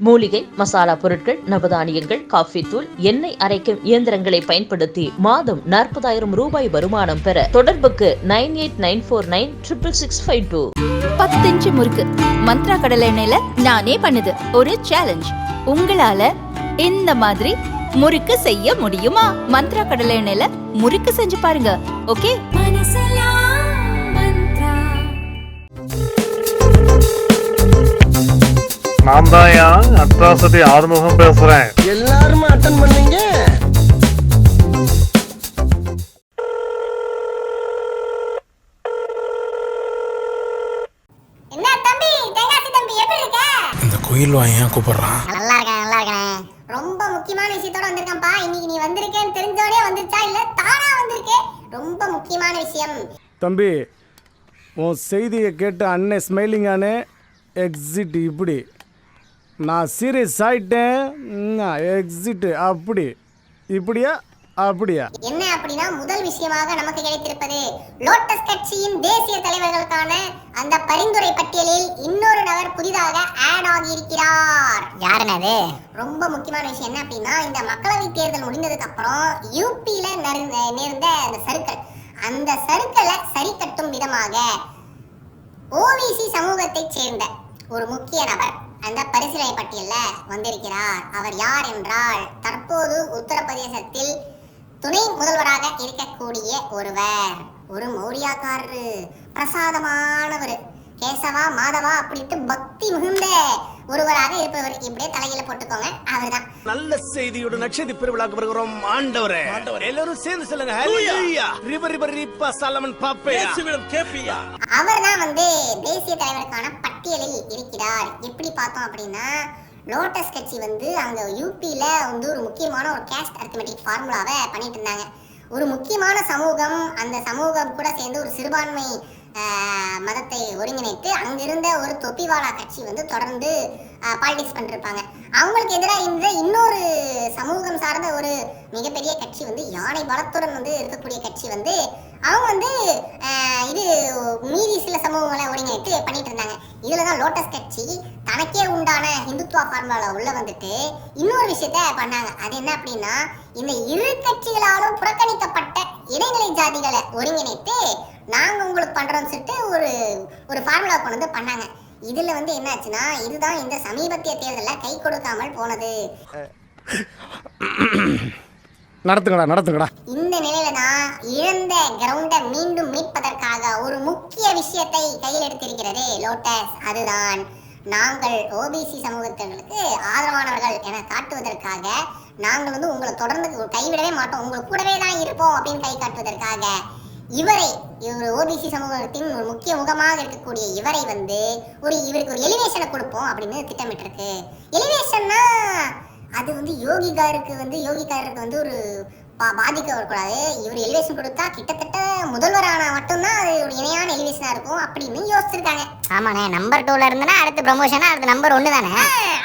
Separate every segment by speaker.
Speaker 1: மூலிகை மசாலா பொருட்கள் நவதானியங்கள் காஃபி தூள் எண்ணெய் அரைக்கும் இயந்திரங்களை பயன்படுத்தி மாதம் நாற்பதாயிரம் ரூபாய் வருமானம் பெற தொடர்புக்கு nine eight nine four nine triple six five two.
Speaker 2: பத்து இன்ச்சு முறுக்கு மந்த்ரா கடலை எண்ணெயில நானே பண்ணுது. ஒரு சேலஞ்ச் உங்களால இந்த மாதிரி முறுக்கு செய்ய முடியுமா? மந்த்ரா கடலை எண்ணெயில முறுக்கு செஞ்சு பாருங்க. ஓகே
Speaker 3: நான் தான் அட்ராசிட்டி ஆறுமுகம் பேசுறேன்.
Speaker 4: எல்லாருமே அட்டன் பண்ணீங்க?
Speaker 5: என்ன தம்பி தேங்காசி தம்பி எப்படி இருக்க?
Speaker 6: இந்த குயில் வாயன் கூப்பிடுறான்?
Speaker 5: நல்லா இருக்கேன் நல்லா இருக்கேன். ரொம்ப முக்கியமான விஷயத்தோட வந்திருக்கேன்ப்பா. இன்னைக்கு நீ வந்திருக்கேன்னு தெரிஞ்சோடே வந்துருச்சா? இல்ல தானா வந்திருக்கே? ரொம்ப முக்கியமான விஷயம்.
Speaker 4: தம்பி உன் செய்தியை கேட்டு அண்ணே ஸ்மைலிங் ஆனே எக்ஸிட் இப்படி. நான் சீரியஸ் ஆயிட்டேன். எக்ஸிட் அப்படி. இப்படியா? அப்படியா?
Speaker 5: என்ன அப்படின்னா முதல் விஷயமாக நமக்கு கிடைத்திருப்பது லோட்டஸ் கட்சியின் தேசிய தலைவர்களுக்கான அந்த பரிந்துரை பட்டியலில் இன்னொரு நபர் புதிதாக ஆட் ஆகி இருக்கிறார் யாருனது? ரொம்ப முக்கியமான விஷயம் என்ன அப்படின்னா இந்த மக்களவை தேர்தல் முடிந்ததுக்கு அப்புறம் யூபியில நேர்ந்த அந்த சருக்கள். அந்த சருக்களை சரி கட்டும் விதமாக ஓபிசி சமூகத்தைச் சேர்ந்த ஒரு முக்கிய நபர். அந்த பரிசீலனை பட்டியலில் வந்திருக்கிறார். அவர் யார் என்றால் தற்போது உத்தரப்பிரதேசத்தில் துணை முதல்வராக இருக்கக்கூடிய ஒருவர். ஒரு மௌரியாக்காரரு. பிரசாதமானவர். கேசவா மாதவா அப்படின்ட்டு பக்தி மிகுந்த ஒருவராக இருப்பவர் இப்படியே தலையில போட்டுக்கோங்க. அவர்தான்.
Speaker 7: நல்ல செய்தியோட நட்சத்திர பெருவிழாக்கு வருகிறோம் ஆண்டவரே. எல்லாரும் சேர்ந்து சொல்லுங்க ஹalleluya ரிவர் ரிவர் ரிப்பா சலமன் பாப்பே கேப்பியா?
Speaker 5: அவர் தான் வந்து தேசிய தலைவருக்கான பட்டியலில் இருக்கிறார். எப்படி பார்த்தோம் அப்படின்னா லோட்டஸ் கட்சி வந்து அங்க யூபியில வந்து ஒரு முக்கியமான ஒரு கேஸ்ட் அர்த்தமெட்டிக் ஃபார்முலாவை பண்ணிட்டு இருந்தாங்க. ஒரு முக்கியமான சமூகம் அந்த சமூகம் கூட சேர்ந்து ஒரு சிறுபான்மை மதத்தை ஒருங்கிணைத்து அங்கிருந்த ஒரு தொப்பிவாலா கட்சி வந்து தொடர்ந்து பாலிடிக்ஸ் பண்ணிருப்பாங்க. அவங்களுக்கு எதிராக இருந்த இன்னொரு சமூகம் சார்ந்த ஒரு மிகப்பெரிய கட்சி வந்து யானை பலத்துடன் வந்து இருக்கக்கூடிய கட்சி வந்து அவங்க வந்து இது மீதி சில சமூகங்களை ஒருங்கிணைத்து பண்ணிட்டு இருந்தாங்க. இதுல தான் லோட்டஸ் கட்சி தனக்கே உண்டான இந்துத்துவா ஃபார்முலால உள்ள வந்துட்டு இன்னொரு விஷயத்த பண்ணாங்க. அது என்ன அப்படின்னா இந்த இரு கட்சிகளாலும் புறக்கணிக்கப்பட்ட இடைநிலை ஜாதிகளை ஒருங்கிணைத்து நாங்க உங்களுக்கு பண்றோம்னு சொல்லிட்டு ஒரு ஒரு ஃபார்முலா கொண்டு வந்து பண்ணாங்க. இதுல வந்து என்னாச்சுன்னா இதுதான் இந்த சமீபத்திய தேர்தலில் கை கொடுக்காமல் போனது.
Speaker 4: நடத்துங்கடா நடத்துங்கடா.
Speaker 5: இந்த நிலையில தான் இழந்த கிரவுண்டை மீண்டும் மீட்பதற்காக ஒரு முக்கிய விஷயத்தை கையில் எடுத்திருக்கிறது லோட்டஸ். அதுதான் நாங்கள் ஓபிசி சமூகத்தினருக்கு ஆதரவானவர்கள் என காட்டுவதற்காக நாங்கள் வந்து உங்களை தொடர்ந்து கைவிடவே மாட்டோம். உங்கள் கூடவே தான் இருப்போம் அப்படின்னு கை காட்டுவதற்காக. இவரை இவர் ஓபிசி சமூகத்தின் ஒரு முக்கிய முகமாக இருக்கக்கூடிய இவரை வந்து ஒரு இவருக்கு ஒரு எலிவேஷனை கொடுப்போம் அப்படின்னு திட்டமிட்டிருக்கு. எலிவேஷன்னா அது வந்து யோகிகாருக்கு வந்து யோகிகாரருக்கு வந்து ஒரு பா- பாதிக்க வரக்கூடாது இவர் எலிவேஷன் கொடுத்தா கிட்டத்தட்ட முதல்வரான மட்டும்தான் அது ஒரு இணையான எலிவேஷனா இருக்கும் அப்படின்னு யோசிச்சிருக்காங்க.
Speaker 8: ஆமாண்ணே நம்பர் டூல இருந்துனா அடுத்த ப்ரொமோஷனா அடுத்த நம்பர் ஒன்று தானே?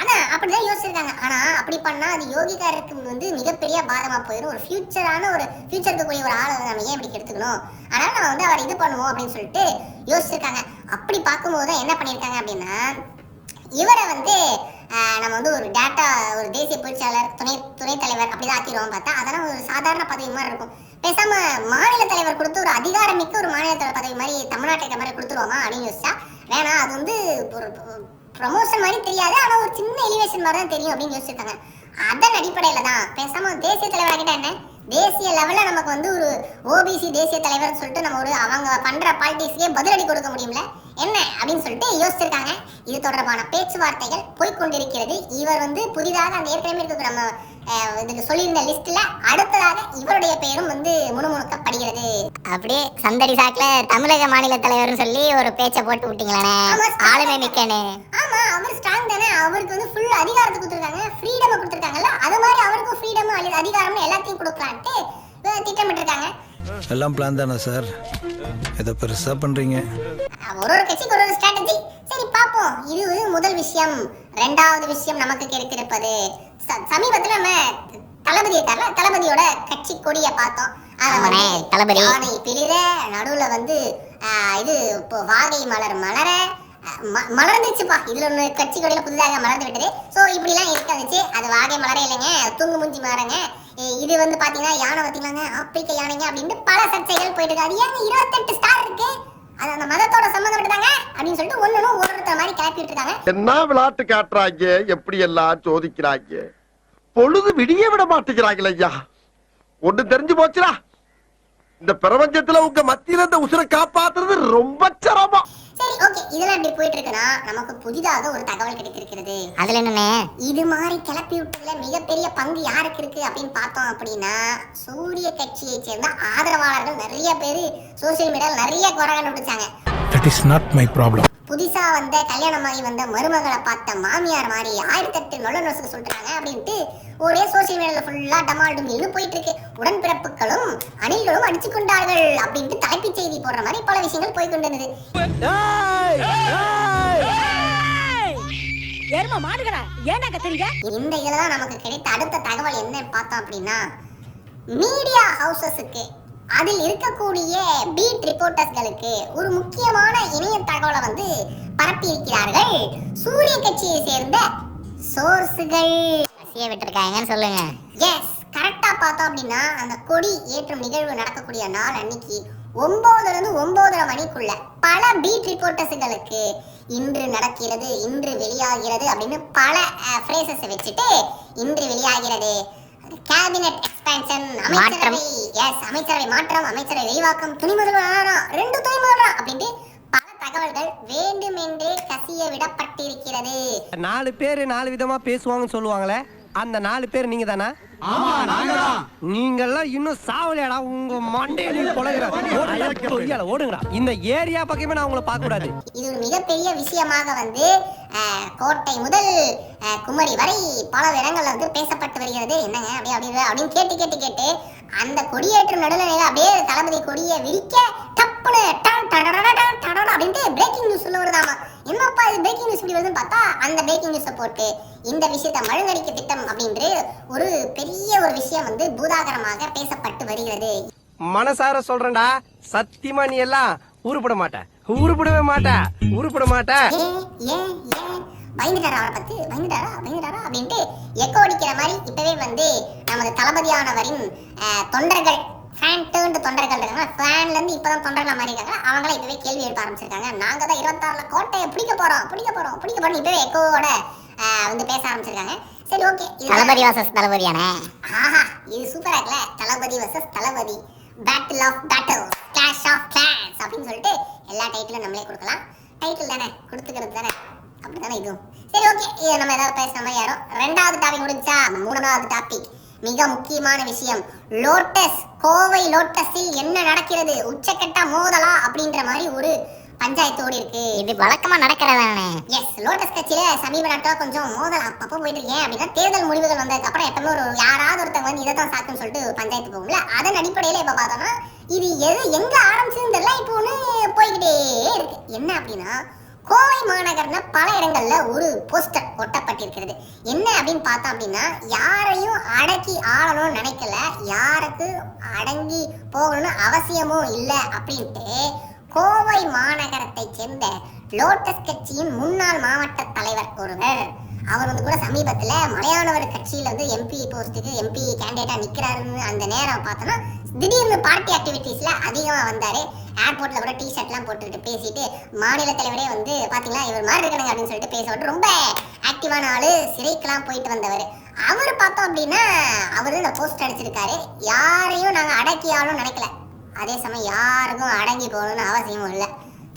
Speaker 5: ஆனா அப்படிதான் யோசிச்சிருக்காங்க. ஆனா அப்படி பண்ணா அது யோகிகாருக்கு வந்து மிகப்பெரிய பாதமா போயிடும் ஒரு ஃபியூச்சரான ஒரு ஃபியூச்சருக்கு கூடிய ஒரு ஆளை நம்ம ஏன் இப்படி எடுத்துக்கணும் அதனால நம்ம வந்து அவர் இது பண்ணுவோம் அப்படின்னு சொல்லிட்டு யோசிச்சிருக்காங்க. அப்படி பார்க்கும்போது தான் என்ன பண்ணியிருக்காங்க அப்படின்னா இவரை வந்து நம்ம வந்து ஒரு டேட்டா ஒரு தேசிய பொறிச்சாளர் துணை துணைத் தலைவர் அப்படிதான் ஆக்கிடுவோம் பார்த்தா அதெல்லாம் ஒரு சாதாரண பதவி மாதிரி இருக்கும். பேசாம மாநில தலைவர் கொடுத்து ஒரு அதிகாரமிக்க ஒரு மாநில தலைவர் பதவி மாதிரி தமிழ்நாட்டை மாதிரி கொடுத்துருவோமா அப்படின்னு யோசிச்சா வேணாம் அது வந்து ஒரு ப்ரமோஷன் மாதிரி தெரியாது ஆனால் ஒரு சின்ன எலிவேஷன் மாதிரி தான் தெரியும் அப்படின்னு யோசிச்சிருக்காங்க. அதன் அடிப்படையில தான் பேசாம தேசிய தலைவராகிட்ட என்ன? தேசிய லெவல்ல நமக்கு வந்து ஒரு ஓபிசி தேசிய தலைவர்னு சொல்லிட்டு நம்ம ஒரு அவங்க பண்ற பாலிட்டிக்ஸ்க்கே பதிலடி கொடுக்க முடியும்ல? என்ன? அப்படின்னு சொல்லிட்டு யோசிச்சிருக்காங்க. இது தொடர்பான பேச்சுவார்த்தைகள் போய்கொண்டிருக்கிறது இவர் வந்து புதிதாக அந்த ஏற்கனவே இருக்கிற நம்ம அஹ், இதுக்கு சொல்லியிருந்த லிஸ்ட்ல அடுத்ததாக இவருடைய பெயரும் வந்து முணுமுணுக்கப்படுகிறது.
Speaker 8: அப்படியே சந்தடி சாக்குல தமிழக மாநில தலைவர்னு சொல்லி ஒரு பேச்சை போட்டு விட்டீங்களே ஆளுமை மிக்கனே.
Speaker 5: ஆமா அவர் ஸ்ட்ராங் தானே அவருக்கு வந்து ஃபுல் அதிகாரத்தை கொடுத்துருக்காங்க ஃப்ரீடம் கொடுத்துருக்காங்கல்ல அது மாதிரி அவருக்கும் ஃப்ரீடம் அதிகாரம் எல்லாத்தையும் கொடுக்கலான்ட்டு திட்டமிட்டிருக்காங்க.
Speaker 6: எல்லாம் பிளான் தானே சார் ஏதோ பெருசா பண்றீங்க.
Speaker 5: ஒரு ஒரு கட்சிக்கு ஒரு ஒரு ஸ்ட்ராட்டஜி சரி பாப்போம் இது முதல் விஷயம். ரெண்டாவது விஷயம் நமக்கு கிடைத்திருப்பது. சமீபத்துல நம்ம தளபதி இருக்கார்ல தளபதியோட கட்சி கொடியை பார்த்தோம். வந்து
Speaker 8: தளபதி.
Speaker 5: பிளிர நடுவுல வந்து ஆஹ், இது இப்போ வாகை மலர் மலர மலர்ந்துச்சுப்பா. இதுல ஒண்ணு கட்சி கொடியில புதிதாக மலர்ந்து விட்டது. சோ இப்படி எல்லாம் இருக்காதுச்சு. அது வாகை மலரே இல்லைங்க. தூங்கு மூஞ்சி மாறங்க இது வந்து பாத்தீங்கன்னா யானை பாத்தீங்களாங்க? ஆப்பிரிக்க யானைங்க அப்படின்னு பல சர்ச்சைகள் போயிட்டு இருக்கு. அது ஏங்க இருபத்தெட்டு ஸ்டார் இருக்கு? அது அந்த மதத்தோட சம்மந்தப்பட்டதாங்க அப்படின்னு சொல்லிட்டு ஒண்ணு ஒருத்தர் மாதிரி கிளப்பி இருக்காங்க.
Speaker 9: என்ன விளையாட்டு காட்டுறாங்க? எப்படி எல்லாம் சோதிக்கிறாங்க? பொழுது விடிய விட மாட்டேங்கிறாங்களே ஐயா. ஒண்ணு தெரிஞ்சு போச்சுடா. இந்த பிரபஞ்சத்துல உங்க மத்தியில இந்த உசுரை காப்பாத்துறது ரொம்ப சிரமம்.
Speaker 5: ஓகே இதெல்லாம் இப்படி போயிட்டு இருக்குன்னா நமக்கு புதிதாக ஒரு தகவல் கிடைத்திருக்கிறது.
Speaker 8: அதுல என்னண்ணே?
Speaker 5: இது மாதிரி கிளப்பி விட்டதுல மிகப்பெரிய பங்கு யாருக்கு இருக்கு அப்படின்னு பார்த்தோம் அப்படின்னா சூரிய கட்சியை சேர்ந்த ஆதரவாளர்கள் நிறைய பேர் சோசியல் மீடியால நிறைய குறை கண்டுபிடிச்சாங்க.
Speaker 6: That is not my problem
Speaker 5: புதுசா வந்த கல்யாணமாகி வந்த மருமகளை பார்த்த மாமியார் மாதிரி ஆயிரத்தெட்டு நொல்ல நொசுக்கு சொல்றாங்க அப்படின்ட்டு ஒரே சோசியல் மீடியால ஃபுல்லா டமால் டுமில்னு போயிட்டு இருக்கு உடன்பிறப்புகளும் அணில்களும் அடிச்சு கொண்டார்கள் அப்படின்ட்டு தலைப்புச் செய்தி போடுற மாதிரி பல விஷயங்கள் போய் கொண்டிருந்தது. இந்த இதுல தான் நமக்கு கிடைத்த அடுத்த தகவல் என்னன்னு பார்த்தோம் அப்படின்னா மீடியா ஹவுசஸுக்கு அதில் இருக்கக்கூடிய பீட் ரிப்போர்ட்டர்ஸ்களுக்கு ஒரு முக்கியமான இணைய தகவலை வந்து பரப்பி இருக்கிறார்கள் சூரிய கட்சியை சேர்ந்த சோர்ஸுகள்.
Speaker 8: பசிய விட்டுருக்காங்கன்னு சொல்லுங்க.
Speaker 5: எஸ் கரெக்டா பார்த்தோம் அப்படின்னா அந்த கொடி ஏற்றும் நிகழ்வு நடக்கக்கூடிய நாள் அன்னைக்கு ஒன்பதுல இருந்து ஒன்பதரை மணிக்குள்ள பல பீட் ரிப்போர்ட்டர்ஸ்களுக்கு இன்று நடக்கிறது இன்று வெளியாகிறது அப்படின்னு பல ஃப்ரேசஸ் வச்சுட்டு இன்று வெளியாகிறது. கேபினெட் எக்ஸ்பேன்ஷன் அமைச்சரவை எஸ் அமைச்சரவை மாற்றம் அமைச்சரவை விரிவாக்கம் துணை முதல்வர் ரெண்டு துணை முதல்வர் அப்படின்ட்டு பல தகவல்கள் வேண்டுமென்றே கசிய விடப்பட்டிருக்கிறது.
Speaker 7: நாலு பேர் நாலு விதமா பேசுவாங்கன்னு சொல்லுவாங்களே அந்த நாலு பேர் நீங்க தானா நீங்கெல்லாம் இன்னும் சாவலையாடா உங்க மண்டையை நீ பொழகுற ஓடுங்கடா. இந்த ஏரியா பக்கமே நான் உங்களை பார்க்க கூடாது
Speaker 5: இது ஒரு மிகப்பெரிய விஷயமாக வந்து அஹ், கோட்டை முதல் அஹ், குமரி வரை பல இடங்கள்ல வந்து பேசப்பட்டு வருகிறது. என்னங்க அப்படியே அப்படியே அப்படின்னு கேட்டு கேட்டு கேட்டு அந்த கொடியேற்றும் நடுநிலையில அப்படியே தளபதி கொடியை விரிக்க டப்புனு டன் டடடட டன் டடட அப்படின்ட்டு பிரேக்கிங் நியூஸ் சொல்ல வருதாமா? என்னப்பா இது பிரேக்கிங் நியூஸ் இப்படி வருதுன்னு பார்த்தா அந்த பிரேக்கிங் நியூஸை போட்டு இந்த விஷயத்தை மழுங்கடிக்க திட்டம் அப்படின்று ஒரு பெரிய ஒரு விஷயம் வந்து பூதாகரமாக பேசப்பட்டு வருகிறது.
Speaker 7: மனசார சொல்றேன்டா சத்தியமா நீ எல்லாம் உருப்பட மாட்ட. உருப்படவே மாட்ட உருப்பட மாட்ட.
Speaker 5: ஏன் ஏன் பயந்துட்டாரா அவரை பத்தி? பயந்துட்டாரா? பயந்துட்டாரா? அப்படின்ட்டு எக்கோ அடிக்கிற மாதிரி இப்பவே வந்து நமது தளபதியானவரின் தொண்டர்கள் ஃபேன் டேர்ன்டு தொண்டர்கள் இருக்காங்க ஃபேன்ல இருந்து இப்பதான் தொண்டர்கள் மாதிரி இருக்காங்க. அவங்கள இப்பவே கேள்வி எழுப்ப ஆரம்பிச்சிருக்காங்க. நாங்க தான் இருபத்தாறுல கோட்டையை பிடிக்க போறோம் பிடிக்க போறோம் பிடிக்க போறோம் இப்பவே எக்கோவோட வந்து பேச ஆரம்பிச்சிருக்காங்க. சரி ஓகே
Speaker 8: தளபதி வாசஸ் தளபதியானே
Speaker 5: ஆஹா இது சூப்பரா இருக்குல்ல? Thalapathy versus Thalapathy. Battle of battle clash of class அப்படின்னு சொல்லிட்டு எல்லா டைட்டிலும் நம்மளே கொடுக்கலாம். டைட்டில் தானே? கொடுத்துக்கிறது தானே? அப்படிதானே இதுவும் சரி ஓகே இது நம்ம ஏதாவது பேசுற மாதிரி யாரும்? ரெண்டாவது டாபிக் முடிஞ்சா மூணாவது டாபிக் மிக முக்கியமான விஷயம் லோட்டஸ் கோவை லோட்டஸில் என்ன நடக்கிறது? உச்சக்கட்ட மோதலா? அப்படின்ற மாதிரி ஒரு பஞ்சாயத்து ஓடி இருக்கு.
Speaker 8: இது வழக்கமா நடக்கிறதானே?
Speaker 5: எஸ் லோட்டஸ் கட்சியில சமீப நாட்களா கொஞ்சம் மோதல் அப்பப்போ போயிட்டு இருக்கேன். அப்படின்னா தேர்தல் முடிவுகள் வந்ததுக்கு அப்புறம் எப்பவுமே ஒரு யாராவது ஒருத்தங்க வந்து இதை தான் சாக்குன்னு சொல்லிட்டு பஞ்சாயத்து போகும்ல அதன் அடிப்படையில இப்ப பார்த்தோம்னா இது எது எங்க ஆரம்பிச்சதுன்னு தெரியல இப்போ ஒண்ணு போய்கிட்டே இருக்கு. என்ன அப்படின்னா கோவை மாநகர்ல பல இடங்கள்ல ஒரு போஸ்டர் ஒட்டப்பட்டிருக்கிறது. என்ன அப்படின்னு பார்த்தோம் அப்படின்னா யாரையும் அடக்கி ஆளணும்னு நினைக்கல. யாருக்கு அடங்கி போகணும்னு அவசியமும் இல்லை அப்படின்ட்டு கோவை மாநகரத்தை சேர்ந்த லோட்டஸ் கட்சியின் முன்னாள் மாவட்ட தலைவர் ஒருவர் அவர் வந்து கூட சமீபத்தில் மலையாளவர் கட்சியில் வந்து எம்பி போஸ்ட்டுக்கு எம்பி கேண்டிடேட்டாக நிற்கிறாருன்னு அந்த நேரம் பார்த்தோன்னா திடீர்னு பார்ட்டி ஆக்டிவிட்டீஸில் அதிகமாக வந்தார். ஏர்போர்ட்டில் கூட டி ஷர்ட்லாம் போட்டுக்கிட்டு பேசிட்டு மாநில தலைவரே வந்து பாத்தீங்களா இவர் மாதிரி இருக்கணுங்க அப்படின்னு சொல்லிட்டு பேச ரொம்ப ஆக்டிவான ஆளு சிறைக்கெலாம் போயிட்டு வந்தவர். அவர் பார்த்தோம் அப்படின்னா அவர் இந்த போஸ்ட் அடிச்சிருக்காரு. யாரையும் நாங்கள் அடக்கி ஆளும் நினைக்கல. அதே சமயம் யாருக்கும் அடங்கி போகணும்னு அவசியமும் இல்லை.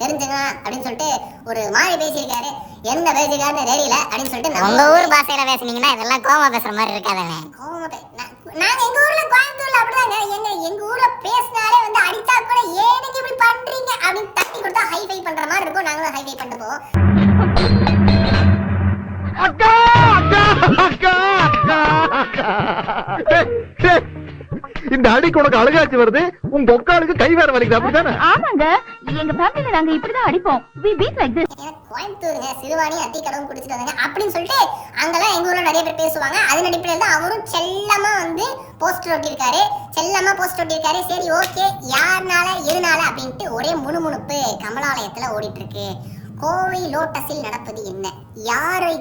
Speaker 5: தெரிஞ்சுங்க அப்படின்னு சொல்லிட்டு ஒரு மாதிரி பேசியிருக்காரு. எந்த பேசியிருக்காருன்னு தெரியல அப்படின்னு சொல்லிட்டு நம்ம
Speaker 8: உங்க ஊர் பாஷையில பேசுனீங்கன்னா இதெல்லாம் கோவமா பேசுற மாதிரி இருக்காதானே
Speaker 5: நா- நாங்க எங்க ஊர்ல கோயம்புத்தூர்ல அப்படிதாங்க. எங்க எங்க ஊர்ல பேசினாலே வந்து அடிச்சா கூட ஏனுங்க இப்படி பண்றீங்க அப்படின்னு தட்டி கொடுத்தா ஹைஃபை பண்ற மாதிரி இருக்கும். நாங்களும் ஹைஃபை பண்ணிட்டு போவோம்
Speaker 9: அக்கா அக்கா அக்கா அக்கா. இந்த அடிக்கு உனக்கு அழுகாச்சு வருது. உங்க ஒக்காளுக்கு கை வேற வலிக்குது. அப்படிதானே
Speaker 2: ஆமாங்க. எங்க ஃபேமிலில நாங்க இப்படிதான் அடிப்போம். வி பீட் லைக்
Speaker 5: திஸ் கோயம்புத்தூருங்க சிறுவாணி அத்தி கடவும் குடிச்சிட்டு வந்தாங்க அப்படின்னு சொல்லிட்டு அங்கெல்லாம் எங்க ஊர்ல நிறைய பேர் பேசுவாங்க. அதன் அடிப்படையில் தான் அவரும் செல்லமா வந்து போஸ்டர் ஒட்டியிருக்காரு. செல்லமா போஸ்டர் ஒட்டியிருக்காரு. சரி ஓகே யாருனால எதுனால அப்படின்ட்டு ஒரே முணுமுணுப்பு கமலாலயத்துல ஓடிட்டு இருக்கு. கோவை லோட்டஸில் நடப்பது என்ன? யாரை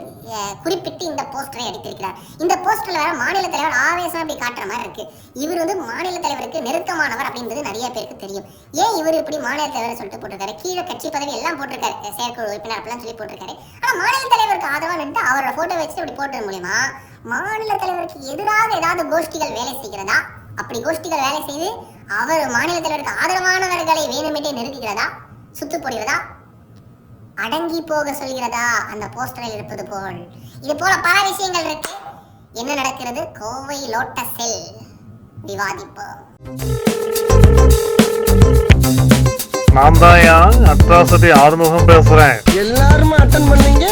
Speaker 5: குறிப்பிட்டு இந்த போஸ்டரை அடித்திருக்கிறார்? இந்த போஸ்டர்ல வேற மாநில தலைவர் ஆவேசம் அப்படி காட்டுற மாதிரி இருக்கு. இவர் வந்து மாநில தலைவருக்கு நெருக்கமானவர் அப்படின்றது நிறைய பேருக்கு தெரியும். ஏன் இவர் இப்படி மாநில தலைவர் சொல்லிட்டு போட்டிருக்காரு? கீழே கட்சி பதவி எல்லாம் போட்டிருக்காரு. செயற்குழு உறுப்பினர் அப்படிலாம் சொல்லி போட்டிருக்காரு. ஆனா மாநில தலைவருக்கு ஆதரவா நின்று அவரோட போட்டோ வச்சு இப்படி போட்டது மூலியமா மாநில தலைவருக்கு எதிராக ஏதாவது கோஷ்டிகள் வேலை செய்கிறதா? அப்படி கோஷ்டிகள் வேலை செய்து அவர் மாநில தலைவருக்கு ஆதரவானவர்களை வேணுமென்றே நெருக்குகிறதா சுத்து போடுகிறதா? அடங்கி போக சொல்கிறதா? அந்த போஸ்டரில் இருப்பது போல். இது போல பல விஷயங்கள் இருக்கு. என்ன நடக்கிறது? கோவை லோட்டஸில் விவாதிப்போம்.
Speaker 3: நான் தான் அட்ராசிட்டி ஆறுமுகம் பேசுறேன்.
Speaker 7: எல்லாரும் அட்டன் பண்ணீங்க